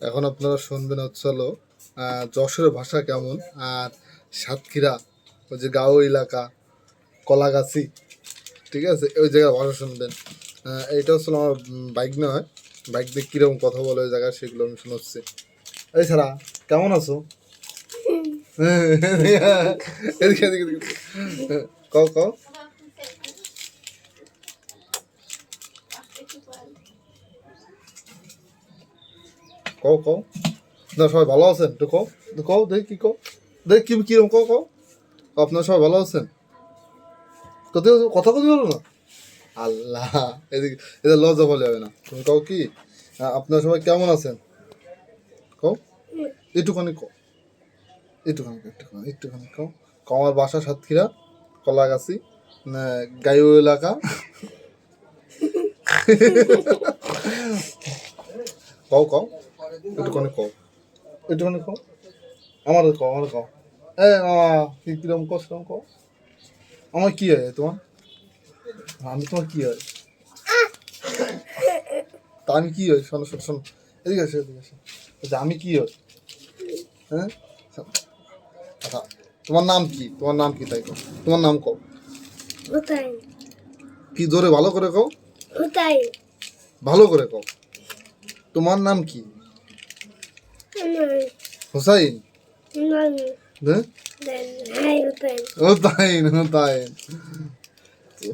এখন আপনারা শুনবেন হচ্ছে হলো যশোরের ভাষা কেমন, আর সাতক্ষীরা, ওই যে গাঁও এলাকা, কলাগাছি, ঠিক আছে? ওই জায়গার ভাষা শুনবেন। এইটা হচ্ছে আমার বাইক নয়, বাইক দিয়ে কীরকম কথা বলে ওই জায়গায় সেগুলো আমি শোনাচ্ছি এই ছাড়া, কেমন আছো? কও কও। কও কও। না সবাই ভালো আছেন? একটু কও কও, দেখি কি কও। দেখি কি কীরকম কও কও। আপনারা সবাই ভালো আছেন? কোথাও কথা কথা বলো না? আল্লাহ, এদিকে এদের লজ্জা বলে হবে না। তুমি কও কি? আপনারা সবাই কেমন আছেন? কও। একটুখানি কও। একটুখানি একটুখানি একটুখানি কও। আমার বাসা সাতক্ষীরা, কলাগাছি গাইও এলাকা। কও কও। একটুখানি কও? একটুখানি কও? আমার কও আমার কও। এ কি কিরম কও সেরকম কও? আমার কি হয় তোমার? আমি তোমার কি হয়? তা আমি কি হয়? শোনো শোনো শোনো। এদিকে আসো এদিকে আসো। আচ্ছা আমি কি হয়? হ্যাঁ? আচ্ছা তোমার নাম কি? তোমার নাম কি তাই কও? তোমার নাম কোথায় কি জোরে ভালো করে কও? ভালো করে কও। তোমার নাম কি? হুসাইন ও তাই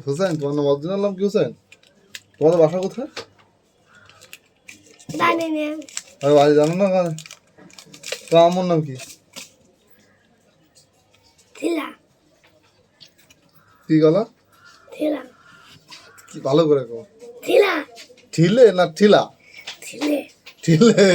হুসাইন তোমার নাম অরিজিনাল নাম কি হুসাইন তোমাদের বাসা কোথায়? জানি না। বাড়ি জানো না কানে তোমার আমার নাম কি? ছিলা কি গলা? কি ভালো করে কও। ছিলা ঠিলে না ঠিলা ছিলে ঠিলে